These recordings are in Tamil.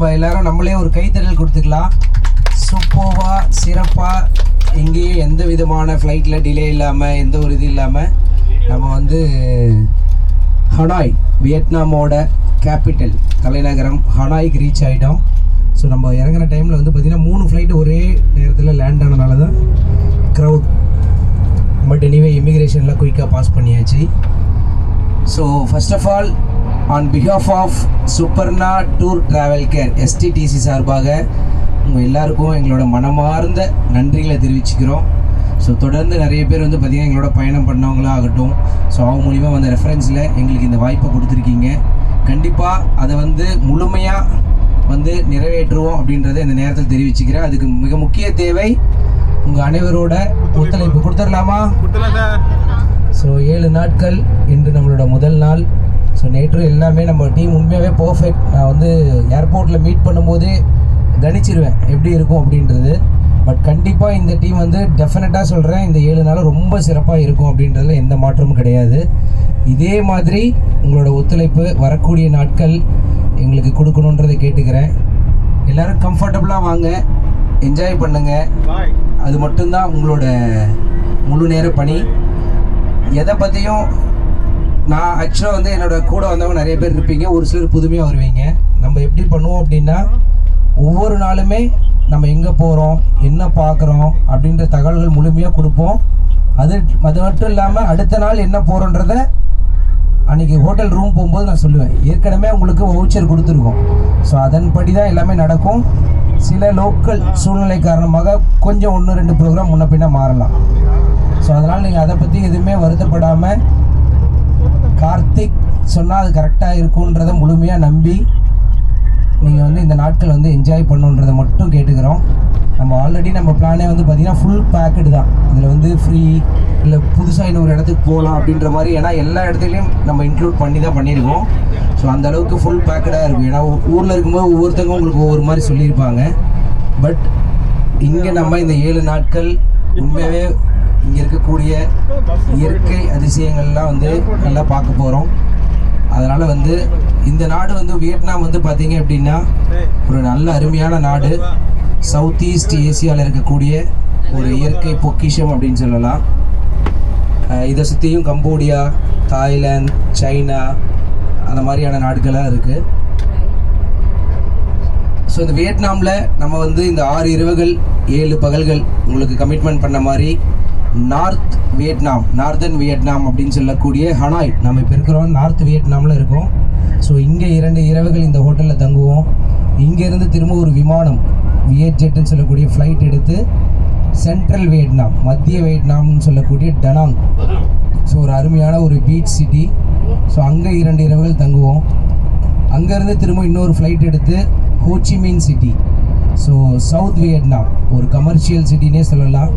நம்ம எல்லாரும் நம்மளே ஒரு கைத்தறல் கொடுத்துக்கலாம். சூப்பர்வாக சிறப்பாக எங்கேயும் எந்த விதமான ஃப்ளைட்டில் டிலே இல்லாமல் எந்த ஒரு இது இல்லாமல் நம்ம வந்து ஹனாய் வியட்நாமோட கேபிட்டல் தலைநகரம் ஹனாய்க்கு ரீச் ஆகிட்டோம் ஸோ நம்ம இறங்குற டைமில் வந்து பார்த்திங்கன்னா மூணு ஃப்ளைட் ஒரே நேரத்தில் லேண்ட் ஆனனால தான் க்ரௌட் பட் எனிவே இமிக்ரேஷன்லாம் குயிக்காக பாஸ் பண்ணியாச்சு. So first of all on behalf of Suparna tour travel care STDC சார்பாக உங்கள் எல்லாருக்கும் எங்களோட மனமார்ந்த நன்றிகளை தெரிவிச்சுக்கிறோம். ஸோ தொடர்ந்து நிறைய பேர் வந்து பார்த்திங்கன்னா எங்களோட பயணம் பண்ணவங்களா ஆகட்டும். ஸோ அவங்க மூலிமா வந்த ரெஃபரன்ஸில் எங்களுக்கு இந்த வாய்ப்பை கொடுத்துருக்கீங்க. கண்டிப்பாக அதை வந்து முழுமையாக வந்து நிறைவேற்றுவோம் அப்படின்றத இந்த நேரத்தில் தெரிவிச்சுக்கிறேன். அதுக்கு மிக முக்கிய தேவை உங்கள் அனைவரோட ஒத்துழைப்பு. கொடுத்துடலாமா? ஸோ ஏழு நாட்கள் இன்று நம்மளோட முதல் நாள். ஸோ நேற்று எல்லாமே நம்ம டீம் உண்மையாகவே பர்ஃபெக்ட் நான் வந்து ஏர்போர்ட்டில் மீட் பண்ணும்போதே கணிச்சிருவேன். எப்படி இருக்கும் அப்படின்றது. பட் கண்டிப்பாக இந்த டீம் வந்து டெஃபினட்டாக சொல்கிறேன் இந்த ஏழு நாள் ரொம்ப சிறப்பாக இருக்கும் அப்படின்றதுல எந்த மாற்றமும் கிடையாது. இதே மாதிரி உங்களோட ஒத்துழைப்பு வரக்கூடிய நாட்கள் எங்களுக்கு கொடுக்கணுன்றதை கேட்டுக்கிறேன். எல்லோரும் கம்ஃபர்டபுளாக வாங்க. என்ஜாய் பண்ணுங்கள் அது மட்டும்தான் உங்களோட முழு நேர பணி. எதை பற்றியும் நான் ஆக்சுவலாக வந்து என்னோட கூட வந்தவங்க நிறைய பேர் இருப்பீங்க. ஒரு சிலர் புதுமையாக வருவீங்க. நம்ம எப்படி பண்ணுவோம் அப்படின்னா ஒவ்வொரு நாளுமே நம்ம எங்கே போகிறோம் என்ன பார்க்குறோம் அப்படின்ற தகவல்கள் முழுமையாக கொடுப்போம். அது அது மட்டும் இல்லாமல் அடுத்த நாள் என்ன போகிறோன்றத அன்றைக்கி ஹோட்டல் ரூம் போகும்போது நான் சொல்லுவேன். ஏற்கனவே உங்களுக்கு வவுச்சர் கொடுத்துருக்கோம். ஸோ அதன்படி தான் எல்லாமே நடக்கும். சில லோக்கல் சூழ்நிலை காரணமாக கொஞ்சம் ஒன்று ரெண்டு ப்ரோக்ராம் முன்ன பின்ன மாறலாம். ஸோ அதனால் நீங்கள் அதை பற்றி எதுவுமே வருத்தப்படாமல் கார்த்திக் சொன்னால் அது கரெக்டாக இருக்குன்றதை முழுமையாக நம்பி நீங்கள் வந்து இந்த நாட்கள் வந்து என்ஜாய் பண்ணுன்றதை மட்டும் கேட்டுக்கிறோம். நம்ம ஆல்ரெடி நம்ம பிளானே வந்து பார்த்திங்கன்னா ஃபுல் பேக்கடு தான். இதில் வந்து ஃப்ரீ இல்லை புதுசாக இன்னொரு இடத்துக்கு போகலாம் அப்படின்ற மாதிரி ஏன்னா எல்லா இடத்துலையும் நம்ம இன்க்ளூட் பண்ணி தான் பண்ணியிருக்கோம். ஸோ அந்த அளவுக்கு ஃபுல் பேக்கடாக இருக்கும். ஏன்னா ஊரில் இருக்கும்போது ஒவ்வொருத்தங்க உங்களுக்கு ஒவ்வொரு மாதிரி சொல்லியிருப்பாங்க. பட் இங்கே நம்ம இந்த ஏழு நாட்கள் உண்மையாகவே இங்கே இருக்கக்கூடிய இயற்கை அதிசயங்கள்லாம் வந்து நல்லா பார்க்க போகிறோம் அதனால் வந்து இந்த நாடு வந்து வியட்நாம் வந்து பார்த்தீங்க அப்படின்னா ஒரு நல்ல அருமையான நாடு. சவுத் ஈஸ்ட் ஏசியாவில் இருக்கக்கூடிய ஒரு இயற்கை பொக்கிஷம் அப்படின்னு சொல்லலாம். இதை சுற்றியும் கம்போடியா தாய்லாந்து சைனா அந்த மாதிரியான நாடுகள்லாம் இருக்குது ஸோ இந்த வியட்நாமில் நம்ம வந்து இந்த ஆறு இரவுகள் ஏழு பகல்கள் உங்களுக்கு கமிட்மெண்ட் பண்ண மாதிரி நார்த் வியட்நாம் நார்தன் வியட்நாம் அப்படின்னு சொல்லக்கூடிய ஹனாய். நம்ம இப்போ இருக்கிறோம் நார்த் வியட்நாமில் இருக்கோம். ஸோ இங்கே இரண்டு இரவுகள் இந்த ஹோட்டலில் தங்குவோம். இங்கேருந்து திரும்ப ஒரு விமானம் வியட் சொல்லக்கூடிய ஃப்ளைட் எடுத்து சென்ட்ரல் வியட்நாம் மத்திய வியட்நாம்னு சொல்லக்கூடிய டனாங். ஸோ ஒரு அருமையான ஒரு பீச் சிட்டி ஸோ அங்கே இரண்டு இரவுகள் தங்குவோம். அங்கேருந்து திரும்ப இன்னொரு ஃப்ளைட் எடுத்து Ho Chi Minh city so south Vietnam ஒரு கமர்ஷியல் சிட்டினே சொல்லலாம்.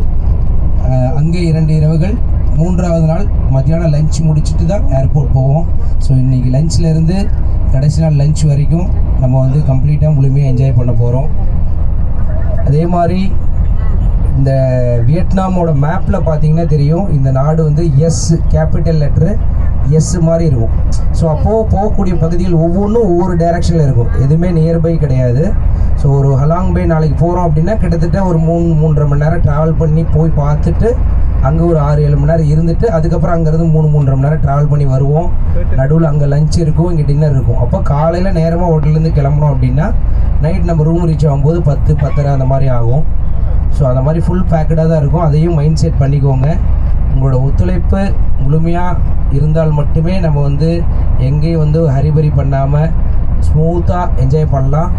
அங்கே இரண்டு இரவுகள் மூன்றாவது நாள் மத்தியானம் லஞ்ச் முடிச்சுட்டு தான் ஏர்போர்ட் போவோம். ஸோ இன்றைக்கி லஞ்ச்லேருந்து கடைசி நாள் லஞ்ச் வரைக்கும் நம்ம வந்து கம்ப்ளீட்டாக முழுமையாக என்ஜாய் பண்ண போகிறோம் அதே மாதிரி இந்த வியட்நாமோட மேப்பில் பார்த்தீங்கன்னா தெரியும். இந்த நாடு வந்து எஸ் கேபிட்டல் லெட்ரு எஸ் மாதிரி இருக்கும். ஸோ அப்போது போகக்கூடிய பகுதிகள் ஒவ்வொன்றும் ஒவ்வொரு டைரக்ஷனில் இருக்கும். எதுவுமே நியர்பை கிடையாது. ஸோ ஒரு ஹலாங் பே நாளைக்கு போகிறோம் அப்படின்னா கிட்டத்தட்ட ஒரு மூணு மூன்றரை மணி நேரம் ட்ராவல் பண்ணி போய் பார்த்துட்டு அங்கே ஒரு ஆறு ஏழு மணி நேரம் இருந்துட்டு அதுக்கப்புறம் அங்கேருந்து மூணு மூன்றரை மணி நேரம் ட்ராவல் பண்ணி வருவோம். நடுவில் அங்கே லஞ்ச் இருக்கும் இங்கே டின்னர் இருக்கும். அப்போ காலையில் நேரமாக ஹோட்டல்லேருந்து கிளம்புனோம் அப்படின்னா நைட் நம்ம ரூம் ரீச் ஆகும்போது பத்து பத்தரை அந்த மாதிரி ஆகும். ஸோ அந்த மாதிரி ஃபுல் பேக்கடாக தான் இருக்கும். அதையும் மைண்ட் செட் பண்ணிக்கோங்க. உங்களோட ஒத்துழைப்பு முழுமையாக இருந்தால் மட்டுமே நம்ம வந்து எங்கேயும் வந்து ஹரிபரி பண்ணாமல் ஸ்மூத்தாக என்ஜாய் பண்ணலாம்.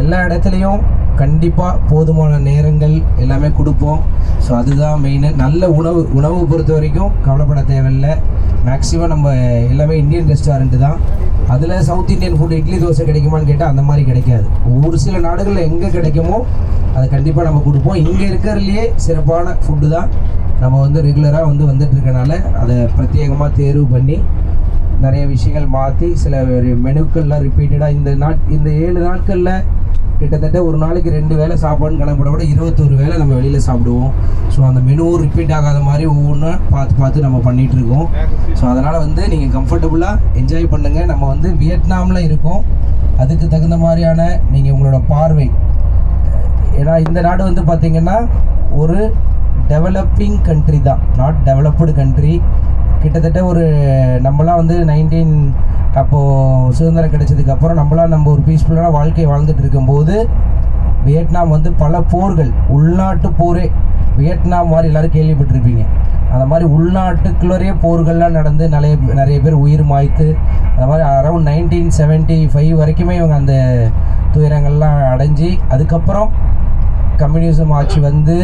எல்லா இடத்துலையும் கண்டிப்பாக போதுமான நேரங்கள் எல்லாமே கொடுப்போம். ஸோ அதுதான் மெயின் நல்ல உணவு உணவு பொறுத்த வரைக்கும் கவலைப்பட தேவையில்லை. மேக்ஸிமம் நம்ம எல்லாமே இந்தியன் ரெஸ்டாரண்ட்டு தான். அதில் south Indian food idli dosa கிடைக்குமான்னு கேட்டால் அந்த மாதிரி கிடைக்காது. ஒரு சில நாடுகளில் எங்கே கிடைக்குமோ அதை கண்டிப்பாக நம்ம கொடுப்போம். இங்கே இருக்கிறதுலையே சிறப்பான ஃபுட்டு தான். நம்ம வந்து ரெகுலராக வந்து வந்துட்டு இருக்கனால அதை பிரத்யேகமாக தேர்வு பண்ணி நிறைய விஷயங்கள் மாற்றி சில மெனுக்கள்லாம் ரிப்பீட்டடாக இந்த நாட் இந்த ஏழு நாட்களில் கிட்டத்தட்ட ஒரு நாளைக்கு ரெண்டு வேளை சாப்பாடுன்னு கணக்கிட விட இருபத்தொரு வேளை நம்ம வெளியில் சாப்பிடுவோம். ஸோ அந்த மெனுவும் ரிப்பீட் ஆகாத மாதிரி ஒவ்வொன்றும் பார்த்து பார்த்து நம்ம பண்ணிகிட்ருக்கோம் ஸோ அதனால் வந்து நீங்கள் கம்ஃபர்டபுளாக என்ஜாய் பண்ணுங்கள் நம்ம வந்து வியட்நாமில் இருக்கோம். அதுக்கு தகுந்த மாதிரியான நீங்கள் உங்களோட பார்வை. ஏன்னா இந்த நாடு வந்து பார்த்திங்கன்னா ஒரு டெவலப்பிங் கண்ட்ரி தான். நாட் டெவலப்டு கண்ட்ரி கிட்டத்தட்ட ஒரு நம்மலாம் வந்து நைன்டீன் அப்போது சுதந்திரம் கிடைச்சதுக்கப்புறம் நம்மளாம் நம்ம ஒரு பீஸ்ஃபுல்லான வாழ்க்கையை வாழ்ந்துட்டு இருக்கும்போது வியட்நாம் வந்து பல போர்கள் உள்நாட்டு போரே. வியட்நாம் மாதிரி எல்லாரும் கேள்விப்பட்டிருப்பீங்க. அந்த மாதிரி உள்நாட்டுக்குள்ளரே போர்கள்லாம் நடந்து நிறைய நிறைய பேர் உயிர் மாய்த்து அந்த மாதிரி அரௌண்ட் நைன்டீன் செவன்ட்டி ஃபைவ் வரைக்குமே இவங்க அந்த துயரங்கள்லாம் அடைஞ்சு அதுக்கப்புறம் கம்யூனிசம் ஆட்சி வந்து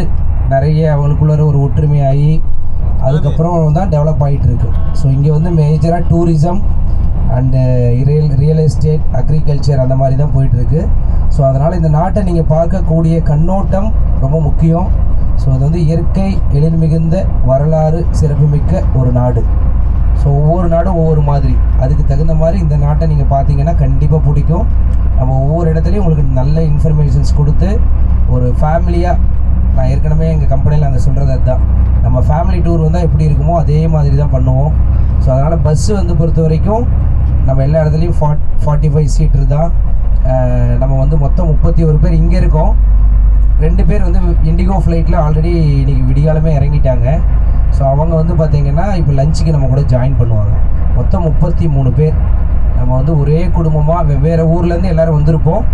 நிறைய அவங்களுக்குள்ளே ஒரு ஒற்றுமையாகி அதுக்கப்புறம் தான் டெவலப் ஆகிட்டு இருக்கு. ஸோ இங்கே வந்து மேஜராக tourism and real real estate agriculture அந்த மாதிரி தான் போயிட்டுருக்கு. ஸோ அதனால் இந்த நாட்டை நீங்கள் பார்க்கக்கூடிய கண்ணோட்டம் ரொம்ப முக்கியம். ஸோ அது வந்து இயற்கை எழில் மிகுந்த வரலாறு சிறப்புமிக்க ஒரு நாடு. ஸோ ஒவ்வொரு நாடும் ஒவ்வொரு மாதிரி. அதுக்கு தகுந்த மாதிரி இந்த நாட்டை நீங்கள் பார்த்தீங்கன்னா கண்டிப்பாக பிடிக்கும். நம்ம ஒவ்வொரு இடத்துலையும் உங்களுக்கு நல்ல இன்ஃபர்மேஷன்ஸ் கொடுத்து ஒரு ஃபேமிலியாக நான் ஏற்கனவே எங்கள் கம்பெனியில் அந்த சொல்கிறது அதுதான். நம்ம ஃபேமிலி டூர் வந்தால் எப்படி இருக்குமோ அதே மாதிரி தான் பண்ணுவோம். ஸோ அதனால் பஸ்ஸு வந்து பொறுத்த வரைக்கும் நம்ம எல்லா இடத்துலையும் ஃபார்ட் ஃபார்ட்டி ஃபைவ் சீட்டர் தான் நம்ம வந்து மொத்தம் முப்பத்தி ஒரு பேர் இங்கே இருக்கோம். ரெண்டு பேர் வந்து இண்டிகோ ஃப்ளைட்டில் ஆல்ரெடி இன்றைக்கி விடிகாலமே இறங்கிட்டாங்க. ஸோ அவங்க வந்து பார்த்திங்கன்னா இப்போ லஞ்சுக்கு நம்ம கூட ஜாயின் பண்ணுவாங்க. மொத்தம் முப்பத்தி மூணு பேர். நம்ம வந்து ஒரே குடும்பமாக வெவ்வேறு ஊர்லேருந்து எல்லோரும் வந்திருப்போம்.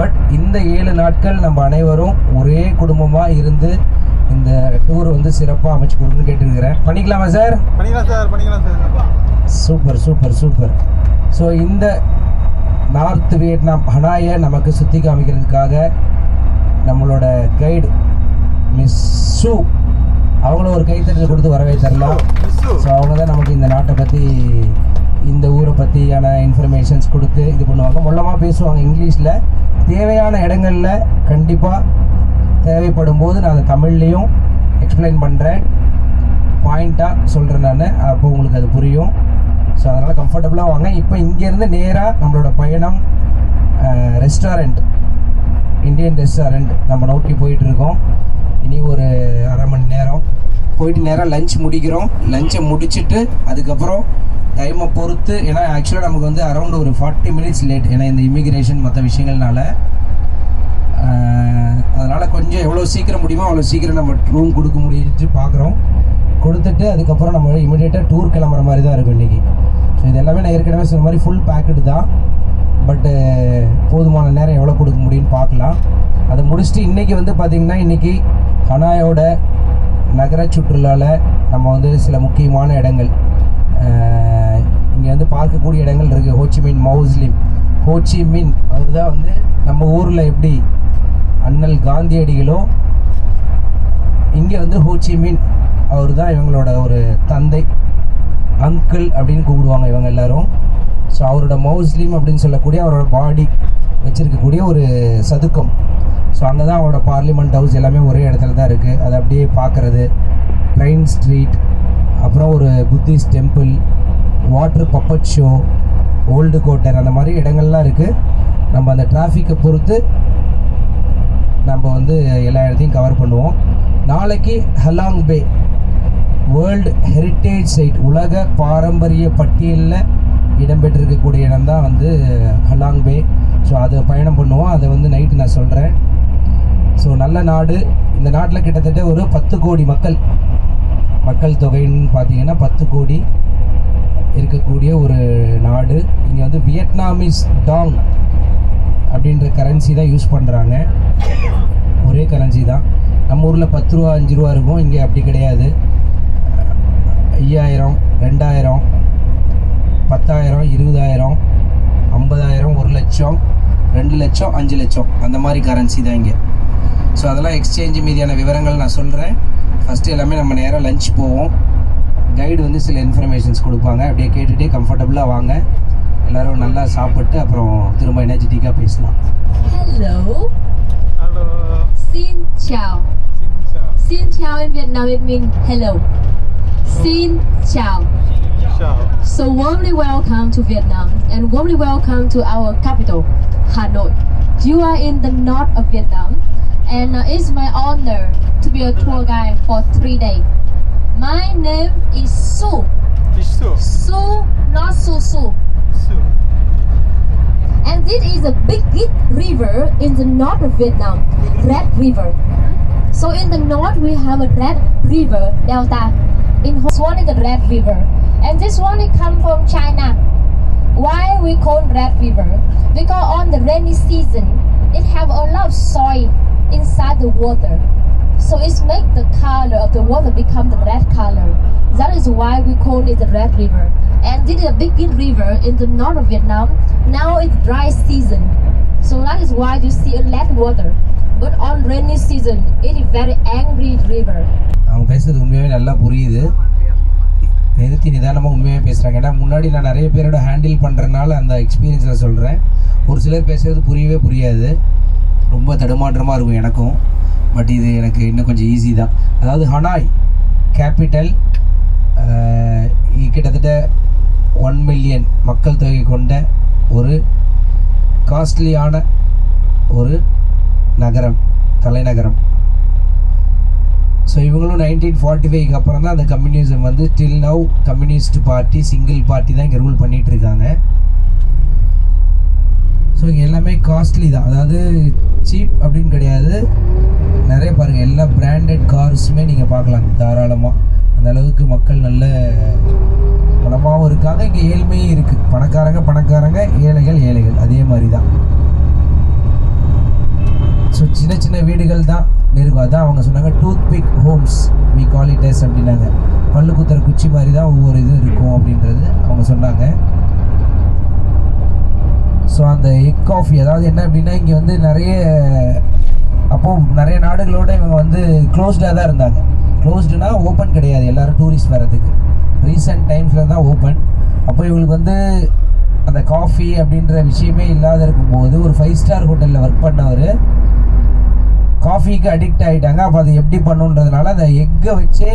பட் இந்த ஏழு நாட்கள் நம்ம அனைவரும் ஒரே குடும்பமாக இருந்து இந்த டூர் வந்து சிறப்பாக அமைச்சு கொடுக்குன்னு கேட்டுருக்கிறேன். பண்ணிக்கலாமா சார் பண்ணிக்கலாம் சார் பண்ணிக்கலாம் sir super super super. So இந்த நார்த் வியட்நாம் ஹனாயை நமக்கு சுற்றி காமிக்கிறதுக்காக நம்மளோட கைடு மிஸ் சு அவங்கள ஒரு கைத்தறி கொடுத்து வரவே தரலாம். ஸோ அவங்க தான் நமக்கு இந்த நாட்டை பற்றி இந்த ஊரை பற்றியான இன்ஃபர்மேஷன்ஸ் கொடுத்து இது பண்ணுவாங்க. மொல்லமாக பேசுவாங்க இங்கிலீஷில். தேவையான இடங்களில் கண்டிப்பாக தேவைப்படும் போது நான் அதை தமிழ்லேயும் எக்ஸ்பிளைன் பண்ணுறேன் பாயிண்ட்டாக சொல்கிறேன் நான். அப்போ உங்களுக்கு அது புரியும். ஸோ அதனால் கம்ஃபர்டபுளாக வாங்க. இப்போ இங்கேருந்து நேராக நம்மளோட பயணம் ரெஸ்டாரண்ட் இந்தியன் ரெஸ்டாரண்ட் நம்ம நோக்கி போயிட்டுருக்கோம் இனி ஒரு அரை மணி நேரம். போயிட்டு நேராக லஞ்ச் முடிக்கிறோம். லஞ்சை முடிச்சுட்டு அதுக்கப்புறம் டைமை பொறுத்து ஏன்னா ஆக்சுவலாக நமக்கு வந்து அரௌண்ட் ஒரு ஃபார்ட்டி மினிட்ஸ் லேட் ஏன்னா இந்த இமிக்ரேஷன் மற்ற விஷயங்கள்னால. அதனால் கொஞ்சம் எவ்வளோ சீக்கிரம் முடியுமோ அவ்வளோ சீக்கிரம் நம்ம ரூம் கொடுக்க முடிஞ்சு பார்க்குறோம் கொடுத்துட்டு அதுக்கப்புறம் நம்ம இமிடியேட்டாக டூர் கிளம்புற மாதிரி தான் இருக்கும் இன்றைக்கி ஸோ இது எல்லாமே நான் ஏற்கனவே சொன்ன மாதிரி ஃபுல் பேக்கெட் தான். பட்டு போதுமான நேரம் எவ்வளோ கொடுக்க முடியும்னு பார்க்கலாம். அதை முடிச்சுட்டு இன்றைக்கி வந்து பார்த்திங்கன்னா இன்றைக்கி ஹனாயோட நகர சுற்றுலாவில் நம்ம வந்து சில முக்கியமான இடங்கள். இங்கே வந்து பார்க்கக்கூடிய இடங்கள் இருக்குது ஹோச்சிமின் மவுஸ்லிம். ஹோச்சிமின் அவர் தான் வந்து நம்ம ஊரில் எப்படி அண்ணல் காந்தியடிகளும் இங்கே வந்து ஹோச்சிமின் அவர் தான் இவங்களோட ஒரு தந்தை அங்கிள் அப்படின்னு கூப்பிடுவாங்க இவங்க எல்லாரும். ஸோ அவரோட மவுஸ்லீம் அப்படின்னு சொல்லக்கூடிய அவரோட பாடி வச்சுருக்கக்கூடிய ஒரு சதுக்கம். ஸோ அங்கே தான் அவரோட பார்லிமெண்ட் ஹவுஸ் எல்லாமே ஒரே இடத்துல தான் இருக்குது அதை அப்படியே பார்க்குறது. ட்ரெயின் ஸ்ட்ரீட் அப்புறம் ஒரு Buddhist temple water puppet show old quarter அந்த மாதிரி இடங்கள்லாம் இருக்குது நம்ம அந்த டிராஃபிக்கை பொறுத்து நம்ம வந்து எல்லா இடத்தையும் கவர் பண்ணுவோம். நாளைக்கு Halong bay world heritage site உலக பாரம்பரிய பட்டியலில் இடம்பெற்றிருக்கக்கூடிய இடம் தான் வந்து ஹலாங் பே ஸோ அதை பயணம் பண்ணுவோம். அதை வந்து நைட்டு நான் சொல்கிறேன் ஸோ நல்ல நாடு. இந்த நாட்டில் கிட்டத்தட்ட ஒரு பத்து கோடி மக்கள். மக்கள் தொகைன்னு பார்த்தீங்கன்னா பத்து கோடி இருக்கக்கூடிய ஒரு நாடு. இங்கே வந்து வியட்நாமிஸ் டாங் அப்படின்ற கரன்சி தான் யூஸ் பண்ணுறாங்க ஒரே கரன்சி தான். நம்ம ஊரில் பத்து ரூபா அஞ்சு ரூபா இருக்கும். இங்கே அப்படி கிடையாது. ஐயாயிரம் ரெண்டாயிரம் பத்தாயிரம் இருபதாயிரம் ஐம்பதாயிரம் ஒரு லட்சம் ரெண்டு லட்சம் அஞ்சு லட்சம். அந்த மாதிரி கரன்சி தான் இங்கே. ஸோ அதெல்லாம் எக்ஸ்சேஞ்சு மீதியான விவரங்கள் நான் சொல்கிறேன் ஃபஸ்ட்டு எல்லாமே நம்ம நேராக லஞ்ச் போவோம். கைடு வந்து சில இன்ஃபர்மேஷன்ஸ் கொடுப்பாங்க. அப்படியே கேட்டுகிட்டே கம்ஃபர்டபுளாக வாங்க. எல்லோரும் நல்லா சாப்பிட்டு அப்புறம் திரும்ப எனர்ஜெட்டிக்காக பேசலாம். Hello chào. சிங்ஷா Xin chào in Vietnam it means hello. Xin chào. ஷா So warmly welcome to Vietnam and warmly welcome to our capital, Hanoi. You are in the north of Vietnam and uh, it's my honor to be a tour guide for three days. My name is Su. It's Su. Su, not Su. Su. And this is a big river in the north of Vietnam, Red River. So in the north we have a Red River delta. In this one is the Red River, and this one it come from China. Why we call Red River? Because on the rainy season, it have a lot of soil inside the water. So it makes the color of the water become the red color. That is why we call it the Red River. And this is a big river in the north of Vietnam. Now it's dry season. So that is why you see a red water. But on rainy season, it is very angry river. அவங்க பேசுறது உண்மையாகவே நல்லா புரியுது நிறுத்தி நிதானமாக உண்மையாக பேசுகிறாங்க ஏன்னா முன்னாடி நான் நிறைய பேரோட ஹேண்டில் பண்ணுறதுனால அந்த எக்ஸ்பீரியன்ஸில் சொல்கிறேன் ஒரு சிலர் பேசுகிறது புரியவே புரியாது ரொம்ப தடுமாற்றமாக இருக்கும் எனக்கும். பட் இது எனக்கு இன்னும் கொஞ்சம் ஈஸி தான். அதாவது ஹனாய் கேபிட்டல் கிட்டத்தட்ட ஒன் மில்லியன் மக்கள் தொகை கொண்ட ஒரு காஸ்ட்லியான ஒரு நகரம் தலைநகரம். ஸோ இவங்களும் நைன்டீன் ஃபார்ட்டி ஃபைவ்க்கு அப்புறம் தான் அந்த கம்யூனிசம் வந்து till now communist party single party தான் இங்கே ரூல் பண்ணிகிட்ருக்காங்க இருக்காங்க. ஸோ இங்கே எல்லாமே காஸ்ட்லி தான். அதாவது சீப் அப்படின்னு கிடையாது. நிறைய பாருங்கள் எல்லா பிராண்டட் கார்ஸுமே நீங்கள் பார்க்கலாம் தாராளமாக அந்த அளவுக்கு மக்கள் நல்ல பணமாகவும் இருக்காங்க. இங்கே ஏழ்மையும் இருக்குது பணக்காரங்க பணக்காரங்க ஏழைகள் ஏழைகள். அதே மாதிரி தான். ஸோ சின்ன சின்ன வீடுகள் தான். இருக்கும் அதான் அவங்க சொன்னாங்க toothpick homes we call அப்படின்னாங்க. பல்லு குத்துற குச்சி மாதிரி தான் ஒவ்வொரு இது இருக்கும் அப்படின்றது அவங்க சொன்னாங்க. ஸோ அந்த எக் காஃபி அதாவது என்ன அப்படின்னா இங்கே வந்து நிறைய அப்போது நிறைய நாடுகளோட இவங்க வந்து க்ளோஸ்டாக தான் இருந்தாங்க. க்ளோஸ்டுனா ஓப்பன் கிடையாது எல்லோரும் டூரிஸ்ட் வர்றதுக்கு. ரீசெண்ட் டைம்ஸில் தான் ஓப்பன் அப்போ இவங்களுக்கு வந்து அந்த காஃபி அப்படின்ற விஷயமே இல்லாத இருக்கும்போது ஒரு ஃபைவ் ஸ்டார் ஹோட்டலில் ஒர்க் பண்ணவர் காஃபிக்கு அடிக்ட் ஆகிட்டாங்க அப்போ அதை எப்படி பண்ணுன்றதுனால அந்த எக்கை வச்சே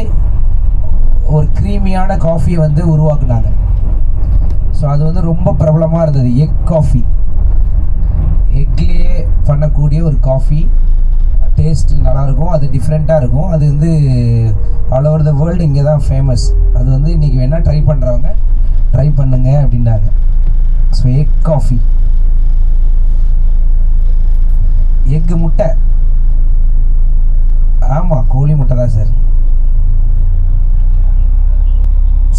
ஒரு க்ரீமியான காஃபியை வந்து உருவாக்குனாங்க. ஸோ அது வந்து ரொம்ப பிரபலமாக இருந்தது. எக் காஃபி எக்லேயே பண்ணக்கூடிய ஒரு காஃபி டேஸ்ட் நல்லாயிருக்கும். அது டிஃப்ரெண்ட்டாக இருக்கும். அது வந்து ஆல் ஓவர் த வேர்ல்டு இங்கே தான் ஃபேமஸ் அது வந்து இன்றைக்கி வேணால் ட்ரை பண்ணுறவங்க ட்ரை பண்ணுங்க அப்படின்னாங்க. ஸோ எக் காஃபி எக்கு முட்டை. ஆமாம் கோழி முட்டை தான் சார்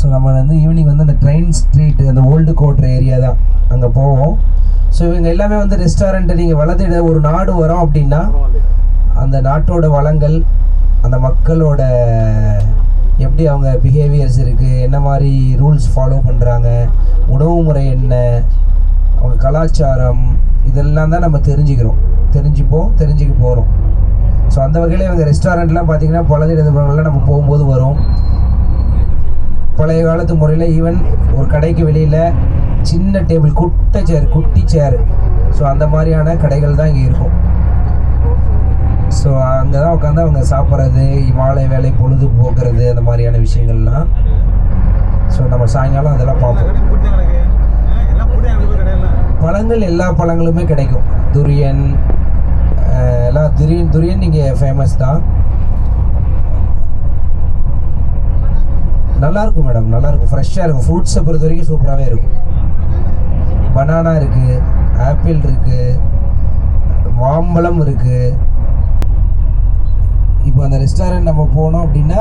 ஸோ நம்ம வந்து ஈவினிங் வந்து அந்த ட்ரெயின் ஸ்ட்ரீட் அந்த ஓல்டு கோட்ரு ஏரியா தான் அங்கே போவோம். ஸோ இவங்க எல்லாமே வந்து ரெஸ்டாரண்ட்டை நீங்கள் வளர்த்திட ஒரு நாடு வரோம் அப்படின்னா அந்த நாட்டோட வளங்கள் அந்த மக்களோட எப்படி அவங்க பிஹேவியர்ஸ் இருக்குது என்ன மாதிரி ரூல்ஸ் ஃபாலோ பண்ணுறாங்க உணவு முறை என்ன அவங்க கலாச்சாரம் இதெல்லாம் தான் நம்ம தெரிஞ்சுக்கிறோம். தெரிஞ்சுப்போம் தெரிஞ்சுக்க போகிறோம் ஸோ அந்த வகையில் இவங்க ரெஸ்டாரண்ட்லாம் பார்த்தீங்கன்னா பழதிடலாம் நம்ம போகும்போது வரும். பழைய காலத்து முறையில் ஈவன் ஒரு கடைக்கு வெளியில் சின்ன டேபிள் குட்டை சேர் குட்டி சேர் ஸோ அந்த மாதிரியான கடைகள் தான் இங்கே இருக்கும். ஸோ அங்கே தான் உட்காந்து அவங்க சாப்பிட்றது மாலை வேலை பொழுது போக்குறது அந்த மாதிரியான விஷயங்கள்லாம். ஸோ நம்ம சாயங்காலம் அதெல்லாம் பார்ப்போம். பழங்கள் எல்லா பழங்களுமே கிடைக்கும். துரியன் எல்லாம் துரியன் துரியன் இங்கே ஃபேமஸ் தான். நல்லா இருக்கும் மேடம் நல்லா இருக்கும் ஃப்ரெஷ்ஷாக இருக்கும். ஃப்ரூட்ஸை பொறுத்த வரைக்கும் சூப்பராகவே இருக்கும். பனானா இருக்குது ஆப்பிள் இருக்குது மாம்பழம் இருக்குது இப்போ அந்த ரெஸ்டாரண்ட் நம்ம போனோம் அப்படின்னா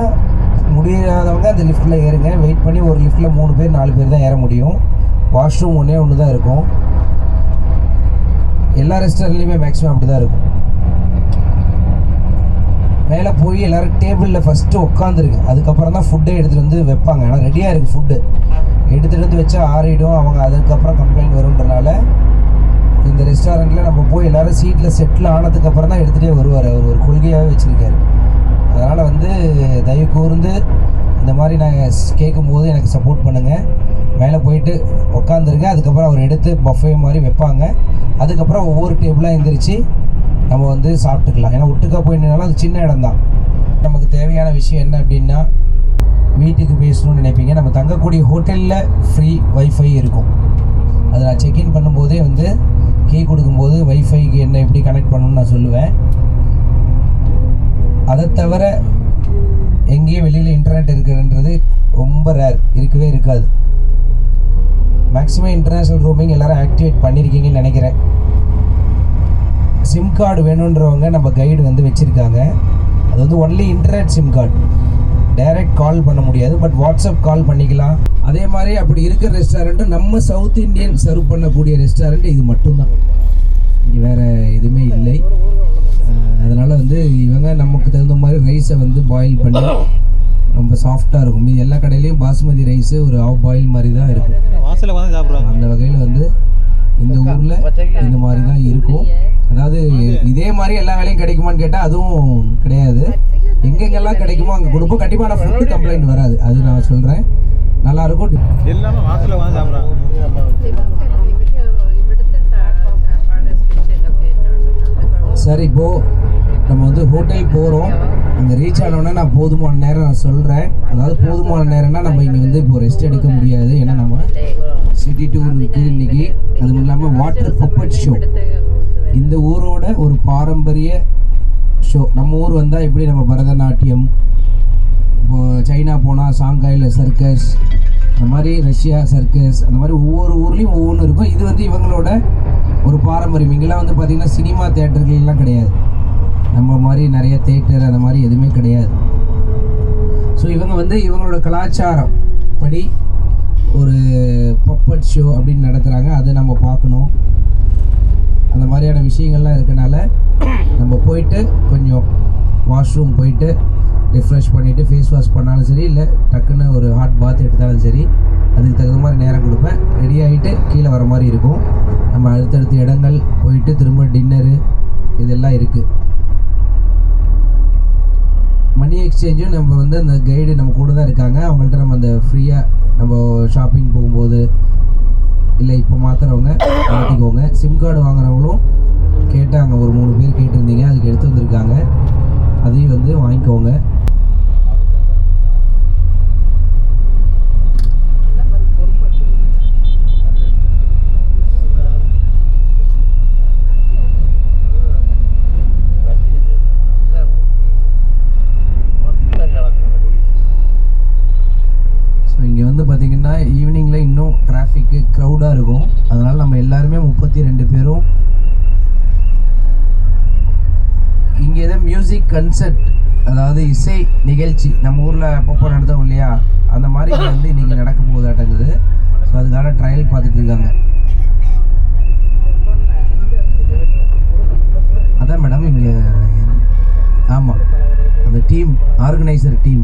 முடியாதவங்க அந்த லிஃப்ட்டில் ஏறுங்க. வெயிட் பண்ணி ஒரு லிஃப்ட்டில் மூணு பேர் நாலு பேர் தான் ஏற முடியும். வாஷ்ரூம் ஒன்றே ஒன்று தான் இருக்கும். எல்லா ரெஸ்டாரண்ட்லேயுமே மேக்ஸிமம் அப்படி தான் இருக்கும். மேலே போய் எல்லோரும் டேபிளில் ஃபஸ்ட்டு உட்காந்துருங்க அதுக்கப்புறம் தான் ஃபுட்டே எடுத்துகிட்டு வந்து வைப்பாங்க. ஆனால் ரெடியாக இருக்குது ஃபுட்டு எடுத்துகிட்டு வந்து வச்சா ஆறிடும். அவங்க அதுக்கப்புறம் கம்ப்ளைண்ட் வரும்ன்றனால இந்த ரெஸ்டாரண்ட்டில் நம்ம போய் எல்லோரும் சீட்டில் செட்டில் ஆனதுக்கப்புறம் தான் எடுத்துகிட்டே வருவார். அவர் ஒரு கொள்கையாகவே வச்சுருக்காரு. அதனால் வந்து தயவு கூர்ந்து இந்த மாதிரி நாங்கள் கேட்கும்போது எனக்கு சப்போர்ட் பண்ணுங்கள் மேலே போயிட்டு உட்காந்துருங்க அதுக்கப்புறம் அவர் எடுத்து பஃபே மாதிரி வைப்பாங்க. அதுக்கப்புறம் ஒவ்வொரு டேபிளாக எழுந்திரிச்சு நம்ம வந்து சாப்பிட்டுக்கலாம். ஏன்னா ஒட்டுக்கா போய் நின்னாலும் அது சின்ன இடம் தான் நமக்கு தேவையான விஷயம் என்ன அப்படின்னா வீட்டுக்கு பேசணும்னு நினைப்பீங்க. நம்ம தங்கக்கூடிய ஹோட்டலில் ஃப்ரீ வைஃபை இருக்கும். அதை நான் செக்இன் பண்ணும்போதே வந்து கீ கொடுக்கும்போது வைஃபைக்கு என்ன எப்படி கனெக்ட் பண்ணணும்னு நான் சொல்லுவேன். அதை தவிர எங்கேயும் வெளியில் இன்டர்நெட் இருக்குன்றது ரொம்ப ரேர் இருக்கவே இருக்காது. மேக்ஸிமம் இன்டர்நேஷ்னல் ரூமிங் எல்லோரும் ஆக்டிவேட் பண்ணியிருக்கீங்கன்னு நினைக்கிறேன். சிம் கார்டு வேணுன்றவங்க நம்ம கைடு வந்து வச்சுருக்காங்க. அது வந்து only internet sim card direct call பண்ண முடியாது பட் வாட்ஸ்அப் கால் பண்ணிக்கலாம். அதே மாதிரி அப்படி இருக்கிற ரெஸ்டாரண்ட்டும் நம்ம சவுத் இந்தியன் சர்வ் பண்ணக்கூடிய ரெஸ்டாரண்ட் இது மட்டும்தான். இங்கே வேறு எதுவுமே இல்லை. அதனால் வந்து இவங்க நமக்கு தகுந்த மாதிரி ரைஸை வந்து பாயில் பண்ணி ரொம்ப சாஃப்டாக இருக்கும். மீதி எல்லா கடையிலையும் பாஸ்மதி ரைஸு ஒரு ஆஃப் பாயில் மாதிரி தான் இருக்கும். அந்த வகையில் வந்து இந்த ஊரில் இந்த மாதிரி தான் இருக்கும். அதாவது இதே மாதிரி எல்லா வேலையும் கிடைக்குமான்னு கேட்டால் அதுவும் கிடையாது. எங்கெங்கெல்லாம் கிடைக்குமோ அங்கே கொடுப்போம். கண்டிப்பாக நான் ஃபுட்டு கம்ப்ளைண்ட் வராது. அது நான் சொல்கிறேன் நல்லா இருக்கும். எல்லாமே வாசலில் வந்து சாப்பிட்றாங்க சார் இப்போது நம்ம வந்து ஹோட்டல் போகிறோம் அங்கே ரீச் ஆனோடனே நான் போதுமான நேரம் நான் சொல்கிறேன் அதாவது போதுமான நேரம்னா நம்ம இங்கே வந்து இப்போ ரெஸ்ட் எடுக்க முடியாது. ஏன்னா நம்ம சிட்டி டூர் இருக்குது இன்றைக்கி அதுவும் இல்லாமல் வாட்டர் பப்பட் ஷோ இந்த ஊரோட ஒரு பாரம்பரிய ஷோ நம்ம ஊர் வந்தால் எப்படி நம்ம பரதநாட்டியம் இப்போ சைனா போனால் சாங்காயில் சர்க்கஸ் அந்த மாதிரி ரஷ்யா சர்க்கஸ் அந்த மாதிரி ஒவ்வொரு ஊர்லேயும் ஒவ்வொன்று இருக்கும். இது வந்து இவங்களோட ஒரு பாரம்பரியம். இங்கெல்லாம் வந்து பார்த்திங்கன்னா சினிமா தேட்டர்கள்லாம் கிடையாது. நம்ம மாதிரி நிறைய தேட்டர் அந்த மாதிரி எதுவுமே கிடையாது. ஸோ இவங்க வந்து இவங்களோட கலாச்சாரம் படி ஒரு பப்பட் ஷோ அப்படின்னு நடத்துகிறாங்க அதை நம்ம பார்க்கணும். அந்த மாதிரியான விஷயங்கள்லாம் இருக்கனால நம்ம போயிட்டு கொஞ்சம் வாஷ்ரூம் போயிட்டு ரிஃப்ரெஷ் பண்ணிவிட்டு ஃபேஸ் வாஷ் பண்ணாலும் சரி இல்லை டக்குன்னு ஒரு ஹாட் பாத் எடுத்தாலும் சரி அதுக்கு தகுந்த மாதிரி நேரம் கொடுப்பேன். ரெடி ஆகிட்டு கீழே வர மாதிரி இருக்கும். நம்ம அடுத்தடுத்த இடங்கள் போயிட்டு திரும்ப டின்னரு இதெல்லாம் இருக்குது மணி எக்ஸ்சேஞ்சும் நம்ம வந்து அந்த கைடு நம்ம கூட தான் இருக்காங்க. அவங்கள்ட்ட நம்ம அந்த ஃப்ரீயாக நம்ம ஷாப்பிங் போகும்போது இல்லை இப்போ மாற்றுறவங்க மாற்றிக்கோங்க சிம் கார்டு வாங்குறவங்களும் கேட்டாங்க. ஒரு மூணு பேர் கேட்டிருந்தீங்க அதுக்கு எடுத்து வந்திருக்காங்க. அதையும் வந்து வாங்கிக்கோங்க ஸோ இங்கே வந்து பார்த்திங்கன்னா ஈவினிங்கில் இன்னும் டிராஃபிக்கு தான் இருக்கும். அதனால் நம்ம எல்லாருமே முப்பத்தி ரெண்டு பேரும் இங்கே எதாவது மியூசிக் கன்சர்ட் அதாவது இசை நிகழ்ச்சி நம்ம ஊரில் அப்பப்போ நடத்துவோம் இல்லையா? அந்த மாதிரி வந்து இன்றைக்கி நடக்க போகுதாட்டங்குது ஸோ அதுக்கான ட்ரையல் பார்த்துட்டு இருக்காங்க. அதான் மேடம் இங்கே ஆமாம் அந்த டீம் ஆர்கனைசர் டீம்